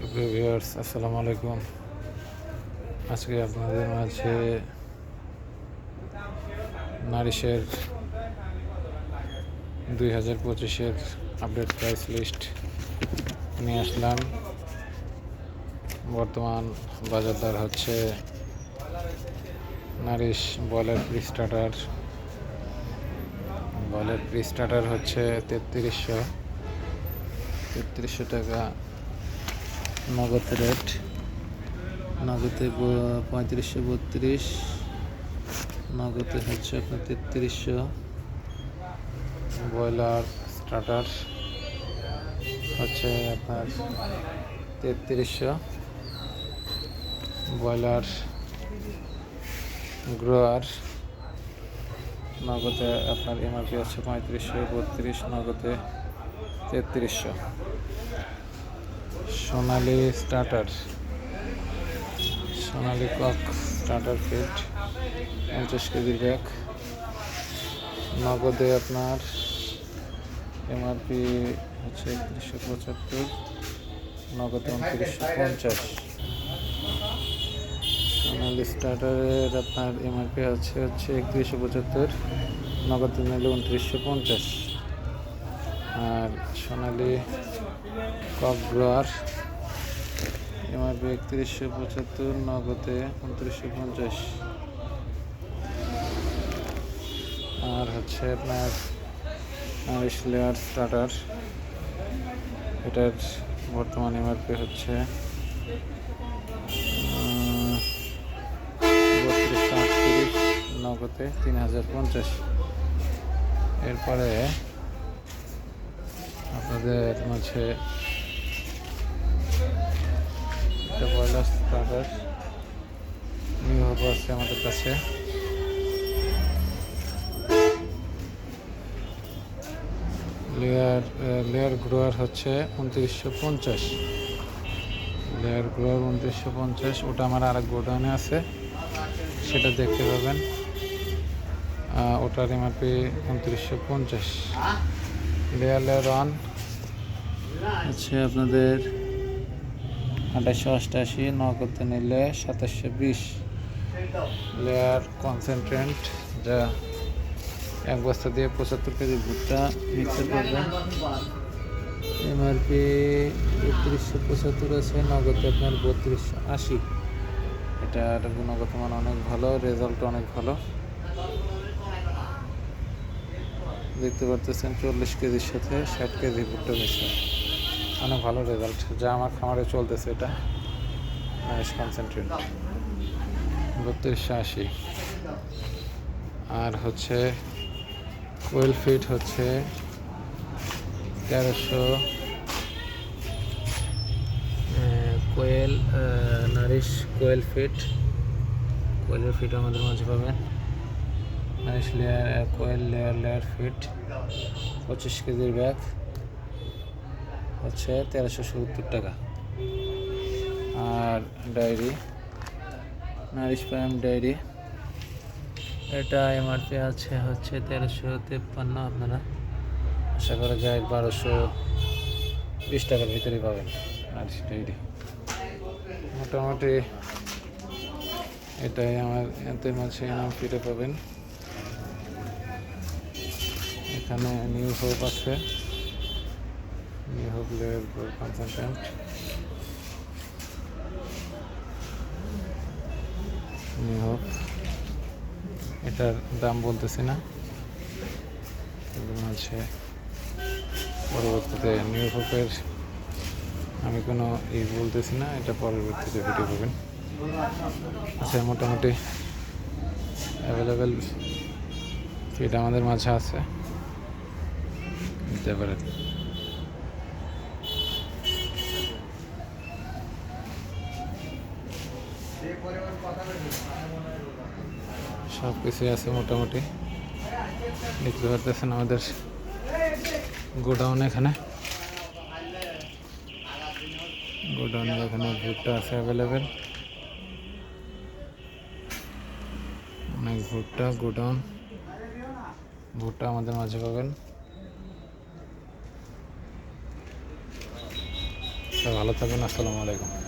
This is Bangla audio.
সুপ্রিয় ভিউয়ার্স, আসসালামু আলাইকুম। আজকে আপনাদের মাঝে নারিশের দুই হাজার পঁচিশের আপডেট প্রাইস লিস্ট নিয়ে আসলাম। বর্তমান বাজার দর হচ্ছে নারিশ বলের প্রি স্টার্টার বলের প্রি স্টার্টার হচ্ছে তেত্রিশশো। তেত্রিশশো টাকা নগদ রেট। নগদে পঁয়ত্রিশশো বত্রিশ, নগদে হচ্ছে আপনার তেত্রিশশো। ব্রয়লার স্টার্টার হচ্ছে আপনার তেত্রিশশো। ব্রয়লার গ্রোয়ার নগদে আপনার এমআরপি হচ্ছে পঁয়ত্রিশশো বত্রিশ, নগদে তেত্রিশশো। Sonali starter Sonali cock starter feed পঞ্চাশ কেজির ব্যাগ নগদে আপনার এমআরপি হচ্ছে একত্রিশশো পঁচাত্তর, নগদে উনত্রিশশো পঞ্চাশ। সোনালি স্টার্টারের আপনার এমআরপি আছে হচ্ছে একত্রিশশো পঁচাত্তর, নগদে নিলে উনত্রিশশো পঞ্চাশ। আর সোনালি কক গ্রোয়ার এমআরপি একত্রিশশো পঁচাত্তর, নগদে উনত্রিশশো পঞ্চাশ। আর হচ্ছে আপনার নারিশ লেয়ার স্টার্টার, এটার বর্তমান এমআরপি হচ্ছে নগদে তিন হাজার পঞ্চাশ। এরপরে আপনাদের মাঝে আছে আমাদের কাছে। লেয়ার লেয়ার গ্রোয়ার হচ্ছে উনত্রিশশো পঞ্চাশ। লেয়ার গ্রোয়ার উনত্রিশশো পঞ্চাশ, ওটা আমার আরেক গোডাউনে আছে। সেটা দেখতে পাবেন। ওটার এমআরপি উনত্রিশশো পঞ্চাশ। লেয়ার লেয়ার ওয়ান হচ্ছে আপনাদের আঠাশশো অষ্টাশি, নগদে নিলে সাতাশশো বিশ। লেয়ার কনসেন্ট্রেন্ট যা এক বস্তা দিয়ে পঁচাত্তর কেজি ভুট্টা মিক্সার করবেন। এমআরপি বত্রিশশো পঁচাত্তর আছে, নগদে আপনার বত্রিশশো আশি। এটার গুণগত মান অনেক ভালো রেজাল্ট অনেক ভালো। দেখতে পারতেছেন চল্লিশ কেজির সাথে ষাট কেজি ভুট্টা মিশ্রণ অনেক ভালো রেজাল্ট যা আমার খামারে চলতেছে এটা। ম্যানেজ কনসেন্ট্রেট বত্রিশশো আশি। আর হচ্ছে কোয়েল ফিট হচ্ছে তেরোশো কোয়েল নারিশ কোয়েল ফিট কোয়েলের ফিট আমাদের মাঝে পাবেন। নারিশ লেয়ার কোয়েল লেয়ার লেয়ার ফিট পঁচিশ কেজির ব্যাগ। হচ্ছে তেরোশো সত্তর টাকা। আর ডায়েরি, নারিশ প্রাইম ডায়েরি, এটা এমআরপি আছে হচ্ছে তেরোশো তেপ্পান্ন আপনারা। আশা করা যায় বারোশো বিশ টাকার ভিতরে পাবেন নারিশ ডায়েরি। মোটামুটি এটাই আমার এতে মাঝে ফিরে পাবেন। এখানে নিউ হোপ আছে। Hope layer concentrate New Hope এটার দাম বলতেছি না। হচ্ছে পরবর্তীতে নিউ হোপের আমি কোনো ই বলতেছি না, এটা পরবর্তীতে ভিডিও পাবেন। আচ্ছা মোটামুটি অ্যাভেলেবেল ফিড আমাদের মাঝে আছে। নিতে পারেন। সব কিছুই আছে মোটামুটি। দেখতে পারতেছেন আমাদের গোডাউন এখানে। গোডাউনে এখানে ভুট্টা আছে অ্যাভেলেবেল অনেক ভুট্টা, গোডাউন। ভুট্টা আমাদের মাঝে পাবেন। ভালো থাকবেন, আসসালামু আলাইকুম।